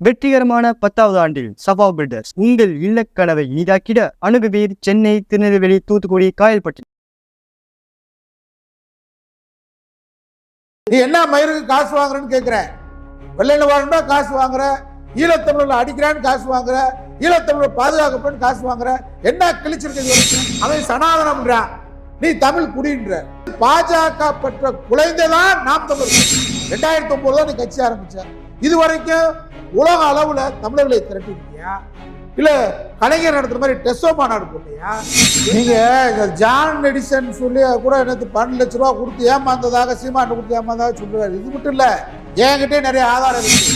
வெற்றிகரமான பத்தாவது ஆண்டில் சபா பில்டர்ஸ் உங்கள் இல்லக்கனவை இனிதாக்கிட அணுகுவீர் சென்னை திருநெல்வேலி தூத்துக்குடி காயல்பட்டி. நீ என்ன மயிருக்கு காசு வாங்குறன்னு கேட்குற வெள்ளையில வாங்கினா காசு வாங்குற ஈழத்தமிழில் அடிக்கிறான்னு காசு வாங்குற ஈழத்தமிழ பாதுகாக்கப்பன்னு காசு வாங்குற என்ன கிழிச்சிருக்கு அவன் சனாதனம்ன்றான் நீ தமிழ் குடின்ற. பாஜக பெற்ற குழந்தைதான் நாம் தமிழ். ரெண்டாயிரத்தி ஒன்பது நீ கட்சி ஆரம்பிச்ச. இது வரைக்கும் உலக அளவுல தமிழர்களை திரட்டிருக்கியா? இல்ல கலைஞர் நடத்துற மாதிரி டெஸ்டோ மாநாடு போட்டியா? நீங்க இந்த ஜான் எடிசன் சொல்லி கூட எனக்கு பன்னெண்டு லட்ச ரூபா கொடுத்து ஏமாந்ததாக சீமாண்டு கொடுத்து ஏமாந்ததாக சொல்றாரு. இது மட்டும் இல்ல என்கிட்டே நிறைய ஆதாரம் இருக்கு.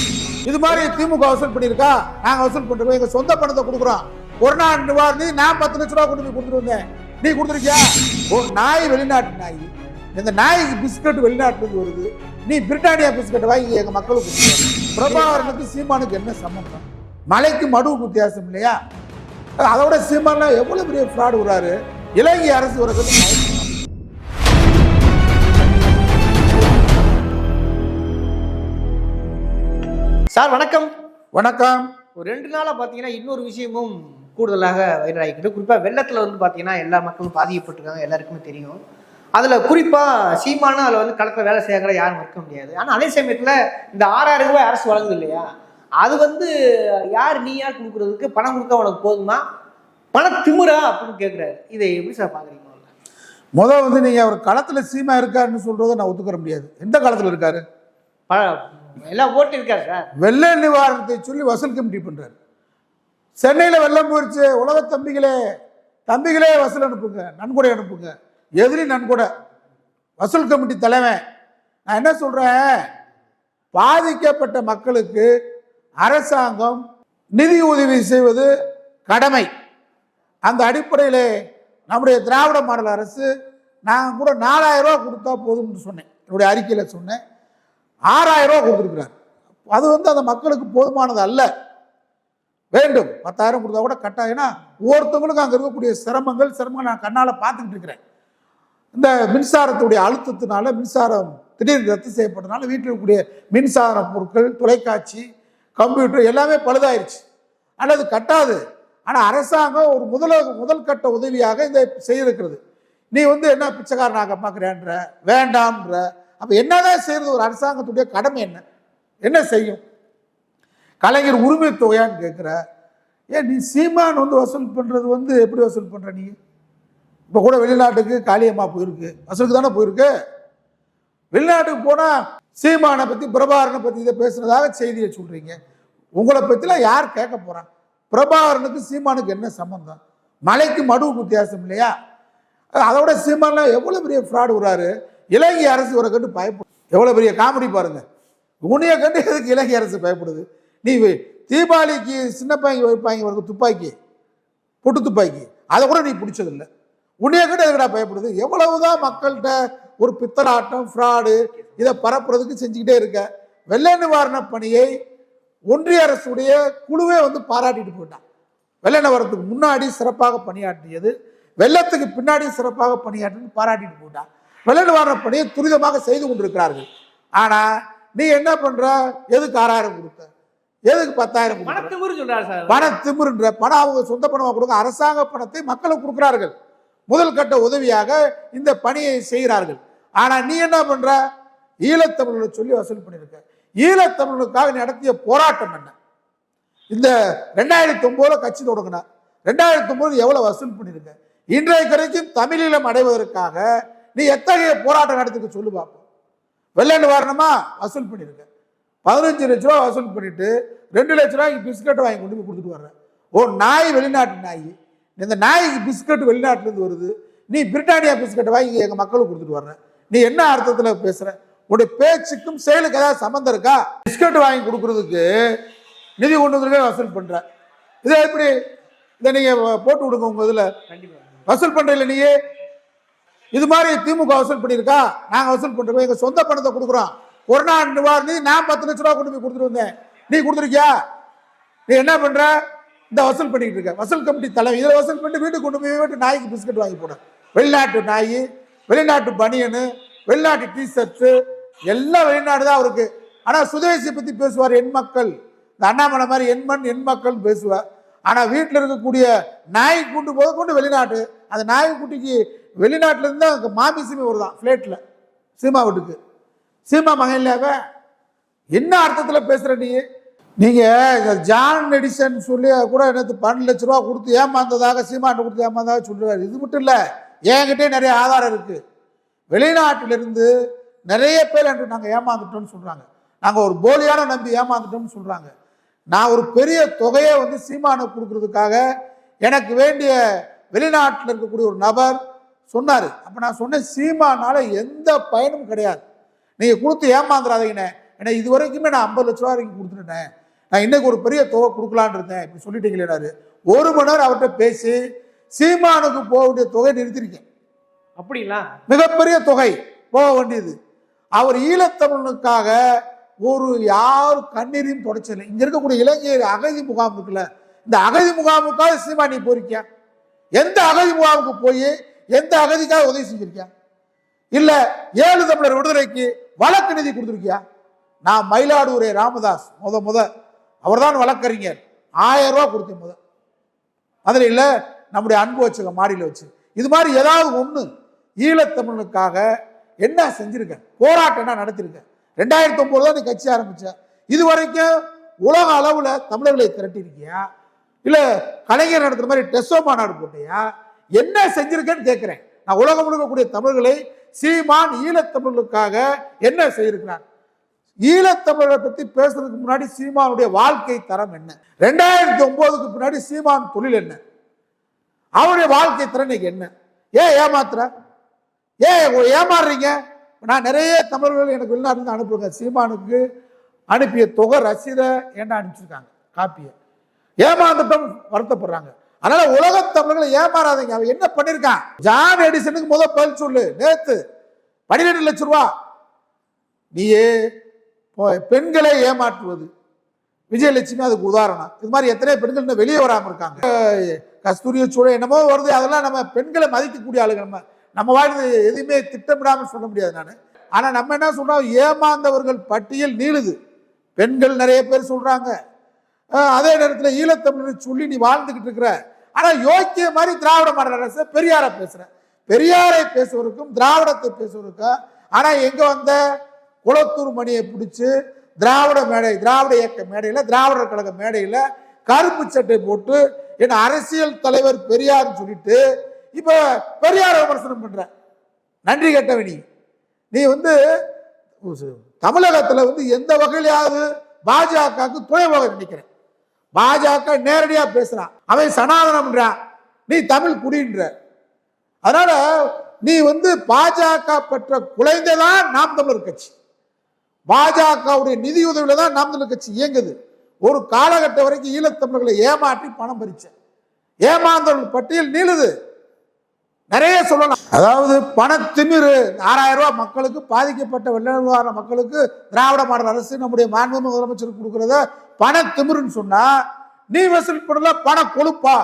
இது மாதிரி திமுக வசூல் பண்ணியிருக்கா? நாங்க வசூல் பண்றோம். எங்க சொந்த பணத்தை கொடுக்குறோம். ஒரு நாள் நிவாரணி நான் பத்து லட்ச ரூபா கொண்டு போய் கொடுத்துட்டு வந்தேன். நீ கொடுத்துருக்கியா? ஒரு நாய் வெளிநாட்டு நாய். இந்த நாய்க்கு பிஸ்கட் வெளிநாட்டுல இருந்து வருது. நீ பிரிட்டானியா பிஸ்கட் வாங்கி எங்க மக்களுக்கு. பிரபாகரனுக்கு சீமானுக்கு என்ன சம்பந்தம்? மலைக்கு மடுவுக்கு வித்தியாசம் இல்லையா? அதோட சீமான்லாம் எவ்வளவு பெரிய ஃப்ராட் விடுறாரு இலங்கை அரசு வரது சார் வணக்கம். வணக்கம். ஒரு ரெண்டு நாளா பாத்தீங்கன்னா இன்னொரு விஷயமும் கூடுதலாக வைரல் ஆகிக்கிட்டு குறிப்பா வெள்ளத்துல வந்து பாத்தீங்கன்னா எல்லா மக்களும் பாதிக்கப்பட்டிருக்காங்க எல்லாருக்குமே தெரியும். அதுல குறிப்பா சீமானும் அதுல வந்து களத்துல வேலை செய்யாங்கிற யாரும் மறுக்க முடியாது. ஆனா அதே சமயத்துல இந்த ஆறாயிரம் ரூபாய் அரசு வழங்குது இல்லையா? அது வந்து யார் நீ யார் கொடுக்கறதுக்கு பணம் கொடுத்தா உனக்கு போதுமா? பண திமுறா அப்படின்னு கேக்குறாரு. இதை எப்படி சார் பாக்குறீங்க? முதல்ல? முத வந்து நீங்க அவர் களத்துல சீமா இருக்காருன்னு சொல்றதை நான் ஒத்துக்கிற முடியாது. எந்த காலத்துல இருக்காரு? எல்லாம் ஓட்டு இருக்காரு சார். வெள்ள நிவாரணத்தை சொல்லி வசூல் கமிட்டி பண்றாரு. சென்னையில வெள்ளம் போயிடுச்சு உலக தம்பிகளே தம்பிகளே வசூல் அனுப்புங்க நன்கொடை அனுப்புங்க. எதிரி நன்கொடை வசூல் கமிட்டி தலைவன். நான் என்ன சொல்கிறேன் பாதிக்கப்பட்ட மக்களுக்கு அரசாங்கம் நிதி உதவி செய்வது கடமை. அந்த அடிப்படையில் நம்முடைய திராவிட மாடல் அரசு நான் கூட நாலாயிரம் ரூபா கொடுத்தா போதும்னு சொன்னேன். என்னுடைய அறிக்கையில் சொன்னேன். ஆறாயிரரூவா ரூபா கொடுத்துருக்கிறார். அது வந்து அந்த மக்களுக்கு போதுமானது அல்ல. வேண்டும். பத்தாயிரம் கொடுத்தா கூட கட்டாயம்னா ஒவ்வொருத்தவங்களுக்கும் அங்கே இருக்கக்கூடிய சிரமங்கள் சிரமங்கள் நான் கண்ணால் பார்த்துக்கிட்டு இருக்கிறேன். இந்த மின்சாரத்துடைய அழுத்தத்தினால மின்சாரம் திடீர்னு ரத்து செய்யப்பட்டனால வீட்டில் இருக்கக்கூடிய மின்சார பொருட்கள் தொலைக்காட்சி கம்ப்யூட்டர் எல்லாமே பழுதாயிருச்சு. ஆனால் அது கட்டாது. ஆனால் அரசாங்கம் ஒரு முதல முதல் கட்ட உதவியாக இந்த செய்திருக்கிறது. நீ வந்து என்ன பிச்சைக்காரனாக பார்க்குறேன்ற? வேண்டாம்ன்ற. அப்போ என்னதான் செய்யறது? ஒரு அரசாங்கத்துடைய கடமை என்ன? என்ன செய்யும்? கலைஞர் உரிமை தொகையான்னு கேட்குற ஏன் நீ சீமான் வந்து வசூல் பண்ணுறது வந்து எப்படி வசூல் பண்ணுற நீ? இப்போ கூட வெளிநாட்டுக்கு காளியம்மா போயிருக்கு. வசூலுக்கு தானே போயிருக்கு. வெளிநாட்டுக்கு போனால் சீமானை பற்றி பிரபாகரனை பற்றி இதை பேசுனதாக செய்தியை சொல்கிறீங்க உங்களை பற்றிலாம் யார் கேட்க போகிறான் பிரபாகரனுக்கு சீமானுக்கு என்ன சம்பந்தம்? மலைக்கு மடுவுக்கு வித்தியாசம் இல்லையா? அதோட சீமான்லாம் எவ்வளோ பெரிய ஃப்ராடு விடுறாரு இலங்கை அரசு இவரை கண்டு பயப்படும் எவ்வளோ பெரிய காமெடி பாருங்க. உன்னைய கண்டு எதுக்கு இலங்கை அரசு பயப்படுது? நீ தீபாவளிக்கு சின்ன பையன் வைப்பாங்க ஒரு துப்பாக்கி பொட்டு துப்பாக்கி அதை கூட நீ பிடிச்சதில்லை. உன்னைய கண்டு எதுக்குடா பயப்படுது. எவ்வளவுதான் மக்கள்கிட்ட ஒரு பித்தலாட்டம் ஃப்ராடு இதை பரப்புறதுக்கு செஞ்சுக்கிட்டே இருக்க. வெள்ள நிவாரண பணியை ஒன்றிய அரசுடைய குழுவே வந்து பாராட்டிட்டு போயிட்டான். வெள்ள நிவாரணத்துக்கு முன்னாடி சிறப்பாக பணியாற்றியது. வெள்ளத்துக்கு பின்னாடி சிறப்பாக பணியாற்றின்னு பாராட்டிட்டு போயிட்டான். வெள்ள நிவாரண பணியை துரிதமாக செய்து கொண்டிருக்கிறார்கள். ஆனா நீ என்ன பண்ற? எதுக்கு ஆறாயிரம் கொடுத்த? எதுக்கு பத்தாயிரம் கொடுத்த பணத்திமுறு சொல்றாரு சார். பண திமிருன்ற பணம் அவங்க சொந்த பணமாக கொடுக்க அரசாங்க பணத்தை மக்களுக்கு கொடுக்கிறார்கள். முதல் கட்ட உதவியாக இந்த பணியை செய்கிறார்கள். ஆனால் நீ என்ன பண்ற? ஈழத்தமிழர்களை சொல்லி வசூல் பண்ணியிருக்க ஈழத்தமிழர்களுக்காக நடத்திய போராட்டம் என்ன? இந்த ரெண்டாயிரத்தி ஒன்பதுல கட்சி தொடங்கின ரெண்டாயிரத்தி ஒன்பது எவ்வளவு வசூல் பண்ணியிருக்க இன்றைக்கு வரைக்கும் தமிழீழம் அடைவதற்காக நீ எத்தகைய போராட்டம் நடத்திக்க சொல்லு பார்ப்போம் வெள்ளண்டு வாரணமா? வசூல் பண்ணியிருக்க பதினஞ்சு லட்ச ரூபா வசூல் பண்ணிட்டு ரெண்டு லட்ச ரூபாய்க்கு பிஸ்கட் வாங்கி கொண்டு போய் கொடுத்துட்டு வர்ற. ஓ நாய் வெளிநாட்டு நாய். இந்த நாய்க்கு பிஸ்கட் வெளிநாட்டுலேருந்து வருது. நீ பிரிட்டானியா பிஸ்கட் வாங்கி எங்கள் மக்களுக்கு கொடுத்துட்டு வர்ற. நீ என்ன அர்த்தத்தில் பேசுற? உன்னுடைய பேச்சுக்கும் செயலுக்கு ஏதாவது சம்மந்தம் இருக்கா? பிஸ்கட் வாங்கி கொடுக்கறதுக்கு நிதி கொண்டு வந்திருக்கே வசூல் பண்ற. இதை எப்படி? இதை நீங்க போட்டு விடுங்க உங்க இதுல. வசூல் பண்றீங்களா நீயே. இது மாதிரி திமுக வசூல் பண்ணியிருக்கா? நாங்க வசூல் பண்றோம். எங்க சொந்த பணத்தை கொடுக்குறோம். ஒரு நாள் நிவாரணி நான் பத்து லட்ச ரூபா கொண்டு போய் கொடுத்துட்டு வந்தேன். நீ கொடுத்துருக்கியா? நீ என்ன பண்ற? இந்த வசூல் பண்ணிக்கிட்டு இருக்கேன் வசூல் கமிட்டி தலைவர் இதில் வசூல் பண்ணிட்டு வீட்டுக்கு கொண்டு போய் வீட்டு நாய்க்கு பிஸ்கட் வாங்கி போனேன் வெளிநாட்டு நாய் வெளிநாட்டு பனியனு வெளிநாட்டு டிஷர்ட்டு எல்லாம் வெளிநாடு தான் அவருக்கு. ஆனால் சுதேசி பற்றி பேசுவார் என் மக்கள். இந்த அண்ணாமலை மாதிரி என் மண் என் மக்கள் பேசுவார். ஆனால் வீட்டில் இருக்கக்கூடிய நாய் கூட்டு போது கொண்டு வெளிநாட்டு. அந்த நாய் குட்டிக்கு வெளிநாட்டிலேருந்து தான் அங்க மாமி சீமை வருதான் ஃப்ளேட்டில் சீமா வீட்டுக்கு. சீமா மகன் இல்லையாவ என்ன அர்த்தத்தில் பேசுகிற நீ? நீங்கள் இந்த ஜான் எடிசன் சொல்லி கூட என்னது பன்னெண்டு லட்ச ரூபா கொடுத்து ஏமாந்ததாக சீமாண்டு கொடுத்து ஏமாந்ததாக சொல்லுவார் இது மட்டும் இல்லை என்கிட்டே நிறைய ஆதாரம் இருக்குது வெளிநாட்டிலிருந்து நிறைய பேர் என்று நாங்கள் ஏமாந்துட்டோம்னு சொல்கிறாங்க நாங்கள் ஒரு போலியான நம்பி ஏமாந்துட்டோம்னு சொல்கிறாங்க நான் ஒரு பெரிய தொகையை வந்து சீமானுக்கு கொடுக்கறதுக்காக எனக்கு வேண்டிய வெளிநாட்டில் இருக்கக்கூடிய ஒரு நபர் சொன்னார். அப்போ நான் சொன்னேன் சீமானால் எந்த பயனும் கிடையாது. நீங்கள் கொடுத்து ஏமாந்துடாதீங்கண்ணே ஏன்னா இது வரைக்குமே நான் ஐம்பது லட்ச ரூபா வரைக்கும் கொடுத்துட்டேன் நான் இன்னைக்கு ஒரு பெரிய தொகை கொடுக்கலான்னு இருந்தேன். இப்படி சொல்லிட்டீங்களேனாரு ஒரு மணி நேரம் அவர்கிட்ட பேசி சீமானுக்கு போக வேண்டிய தொகை நிறுத்திருக்கேன். அப்படிங்களா? மிகப்பெரிய தொகை போக வேண்டியது. அவர் ஈழத்தமிழனுக்காக ஒரு யார் கண்ணீரையும் தொடச்சல இங்க இருக்கக்கூடிய இலங்கையர் அகதி முகாம் இருக்குல்ல இந்த அகதி முகாமுக்காக சீமா நீ போயிருக்கியா? எந்த அகதி முகாமுக்கு போய் எந்த அகதிக்காக உதவி செஞ்சிருக்கியா? இல்ல ஏழு தமிழர் விடுதலைக்கு வழக்கு நிதி கொடுத்துருக்கியா? நான் மயிலாடுதுறை ராமதாஸ் முத முத அவர்தான் வழக்கறிஞர். ஆயிரம் ரூபா கொடுத்தேன் முத. அதில் இல்லை நம்முடைய அன்பு வச்சுக்க மாடியில் வச்சு. இது மாதிரி ஏதாவது ஒன்று ஈழத்தமிழுக்காக என்ன செஞ்சுருக்கேன் போராட்டம் என்ன நடத்திருக்கேன் ரெண்டாயிரத்தி ஒன்பது தான் நீ கட்சி ஆரம்பிச்ச. இது வரைக்கும் உலக அளவில் தமிழர்களை திரட்டியிருக்கியா? இல்லை கலைஞர் நடத்துகிற மாதிரி டெஸ்டோ மாநாடு போட்டியா? என்ன செஞ்சிருக்கேன்னு கேட்குறேன் நான் உலகம் முழுக்கக்கூடிய தமிழர்களை சீமான் ஈழத்தமிழுக்காக என்ன செய்திருக்கிறார்? ஈழத்தமிழரை பற்றி பேசுறதுக்கு முன்னாடி சீமானுடைய வாழ்க்கை தரம் என்ன? ரெண்டாயிரத்தி ஒம்போதுக்கு பின்னாடி சீமான் தொழில் என்ன? அவருடைய வாழ்க்கை தரம் இன்னைக்கு என்ன? ஏன் ஏமாத்துற? ஏன் ஏமாறுறீங்க? நான் நிறைய தமிழர்கள் எனக்கு வெளிநாட்டு அனுப்புங்க சீமானுக்கு அனுப்பிய தொகை ரசீதை என்ன அனுப்பிச்சிருக்காங்க? காப்பியை. ஏமாந்துட்டும் வருத்தப்படுறாங்க. அதனால உலக தமிழர்களை ஏமாறாதீங்க. அவன் என்ன பண்ணிருக்கான்? ஜான் எடிசனுக்கு முதல் பதில் சொல்லு. நேத்து பன்னிரெண்டு லட்சம் ரூபா. நீயே பெண்களை ஏமாற்றுவது. விஜயலட்சுமி அதுக்கு உதாரணம். இது மாதிரி எத்தனை பெண்கள் இன்னும் வெளியே வராமல் இருக்காங்க. அஹ் கஸ்தூரிய சூழல் என்னமோ வருது அதெல்லாம் நம்ம பெண்களை மதிக்கக்கூடிய ஆளுங்க நம்ம. நம்ம வாழ்ந்து எதுவுமே திட்டமிடாமல் சொல்ல முடியாது நான். ஆனால் நம்ம என்ன சொல்றோம்? ஏமாந்தவர்கள் பட்டியல் நீளுது. பெண்கள் நிறைய பேர் சொல்கிறாங்க அதே நேரத்தில் ஈழத்தமிழ் சொல்லி நீ வாழ்ந்துக்கிட்டு இருக்கிற. ஆனால் யோக்கிய மாதிரி திராவிட மாடல் அரசு பெரியாரை பேசுகிறேன் பெரியாரை பேசுவதற்கும் திராவிடத்தை பேசுவதற்கும். ஆனால் எங்கே வந்த குளத்தூர் மணியை பிடிச்சி திராவிட மேடை திராவிட இயக்க மேடையில் திராவிடர் கழக மேடையில் கருப்பு சட்டை போட்டு என் அரசியல் தலைவர் பெரியார்னு சொல்லிட்டு இப்போ பெரியார் விமர்சனம் பண்ணுற நன்றி கேட்டவ நீ. நீ வந்து தமிழகத்தில் வந்து எந்த வகையிலாவது பாஜகவுக்கு துணை போக நினைக்கிறேன் பாஜக நேரடியாக பேசுகிறான் அவன் சனாதனம்ன்றான் நீ தமிழ் குடின்ற. அதனால நீ வந்து பாஜக பெற்ற குலைந்ததான் நாம் தமிழர் கட்சி. பாஜகவுடைய நிதியுதவியில தான் நாம் தமிழ் கட்சி இயங்குது. ஒரு காலகட்டம் வரைக்கும் ஈழத்தமிழர்களை ஏமாற்றி பணம் பறிச்சேன் ஏமாந்தவர்கள் பட்டியல் நீளுது. நிறைய சொல்லலாம். அதாவது பணத்திமிரு ஆறாயிரம் ரூபாய் மக்களுக்கு பாதிக்கப்பட்ட வெள்ள மக்களுக்கு திராவிட மாடல் அரசு நம்முடைய மாண்பு முதலமைச்சர் கொடுக்கறத பணத்திமிருன்னு சொன்னா நீ வசூல் பண்ணல பண கொழுப்பா?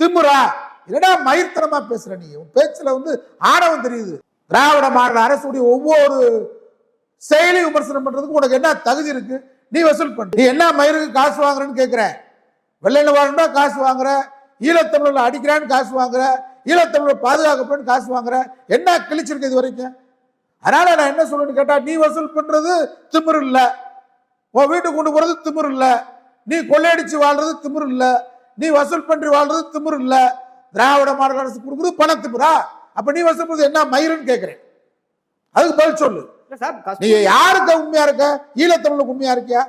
திமிரா? என்னடா மயிர்த்தனமா பேசுற நீ? பேச்சுல வந்து ஆணவம் தெரியுது. திராவிட மாடல் அரசுடைய ஒவ்வொரு செயலி விமர்சனம் பண்றதுக்கு உனக்கு என்ன தகுதி இருக்கு? நீ வசூல் பண்ண. நீ என்ன மயிருக்கு காசு வாங்குறன்னு கேட்கிற வெள்ளையில் நிவாரணம்னா காசு வாங்குற. ஈழத்தமிழில் அடிக்கிறான்னு காசு வாங்குற. ஈழத்தமிழர் பாதுகாக்கப்பன்னு காசு வாங்குற. என்ன கிழிச்சிருக்கு இது வரைக்கும்? அதனால நான் என்ன சொல்லணும்னு கேட்டா நீ வசூல் பண்றது திமிரு இல்ல. உன் வீட்டுக்கு கொண்டு போறது திமிரு இல்ல. நீ கொள்ளையடிச்சு வாழ்றது திமிரு இல்ல. நீ வசூல் பண்ணி வாழ்றது திமிரு இல்ல. திராவிட மாநில அரசு கொடுக்குறது பண திமிரா? அப்ப நீ வசூல் பண்றது என்ன மயிருன்னு கேட்கிறேன் அதுக்கு பதில் சொல்லு. நீ யாருக்கு உண்மையா இருக்க? ஈழத்தமிழுக்கு உண்மையா இருக்கியா?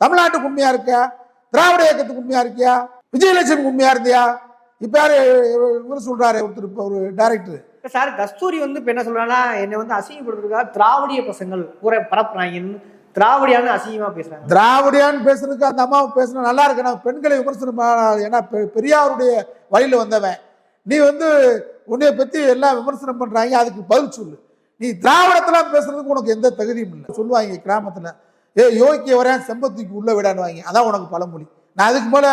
தமிழ்நாட்டுக்கு உண்மையா இருக்கியா? திராவிட இயக்கத்துக்கு உண்மையா இருக்கியா? விஜயலட்சுமி உண்மையா இருந்தியா? இப்ப யாரு இவர் சொல்றாரு ஒருத்தர் இப்ப ஒரு டைரக்டர் சார் கஸ்தூரி வந்து இப்ப என்ன சொல்றாங்கன்னா என்னை வந்து அசிங்கப்படுத்துறதுக்காக திராவிடிய பசங்கள் பூரா பரப்புறாங்கன்னு திராவிடியான்னு அசிங்கமா பேசுறாங்க. திராவிடியான்னு பேசுறதுக்கு அந்த அம்மா பேசுனா நல்லா இருக்கு. நான் பெண்களை விமர்சனம் ஏன்னா பெரியாருடைய வழியில வந்தவன். நீ வந்து உன்னைய பத்தி எல்லாம் விமர்சனம் பண்றாங்க. அதுக்கு பதில் சொல்லு. நீ திராவிடத்துல பேசுறதுக்கு உனக்கு எந்த தகுதியும் இல்லை. சொல்லுவாங்க கிராமத்துல. ஏ யோக்கிய வரேன் செம்பத்திக்கு உள்ள விடானுவாங்க அதான் உனக்கு பழமொழி. நான் அதுக்கு மேல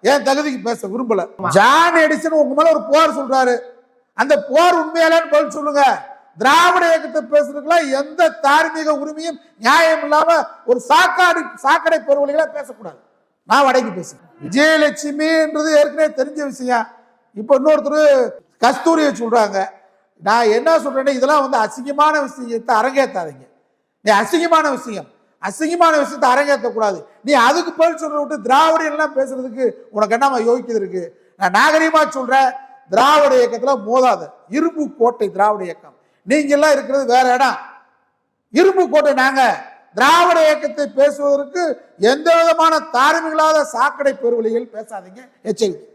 என் தகுதிக்கு பேச விரும்பல. ஜான் எடிசன் உங்க மேல ஒரு புகார் சொல்றாரு. அந்த புகார் உண்மையாலேன்னு பதில் சொல்லுங்க. திராவிட இயக்கத்தை பேசுறதுக்குலாம் எந்த தார்மீக உரிமையும் நியாயம் இல்லாம ஒரு சாக்காடு சாக்கடை பெருவழிகளா பேசக்கூடாது. நான் வடக்கு பேசுறேன். விஜயலட்சுமின்றது ஏற்கனவே தெரிஞ்ச விஷயம். இப்போ இன்னொருத்தர் கஸ்தூரியை சொல்றாங்க. நான் என்ன சொல்கிறேன்னா இதெல்லாம் வந்து அசிங்கமான விஷயத்தை அரங்கேற்றாதீங்க நீ அசிங்கமான விஷயம். அசிங்கமான விஷயத்தை அரங்கேற்றக்கூடாது. நீ அதுக்கு பதில் சொல்கிற விட்டு திராவிடம் எல்லாம் பேசுறதுக்கு உனக்கு என்னமா யோகிக்கிறது இருக்கு? நான் நாகரீகமாக சொல்கிறேன் திராவிட இயக்கத்தில் மோதாத. இரும்பு கோட்டை திராவிட இயக்கம். நீங்கள்லாம் இருக்கிறது வேற இடம். இரும்பு கோட்டை நாங்கள் திராவிட இயக்கத்தை பேசுவதற்கு எந்த விதமான தார்மீகளாத சாக்கடை பெருவழிகள் பேசாதீங்க. எச்சரிக்கை.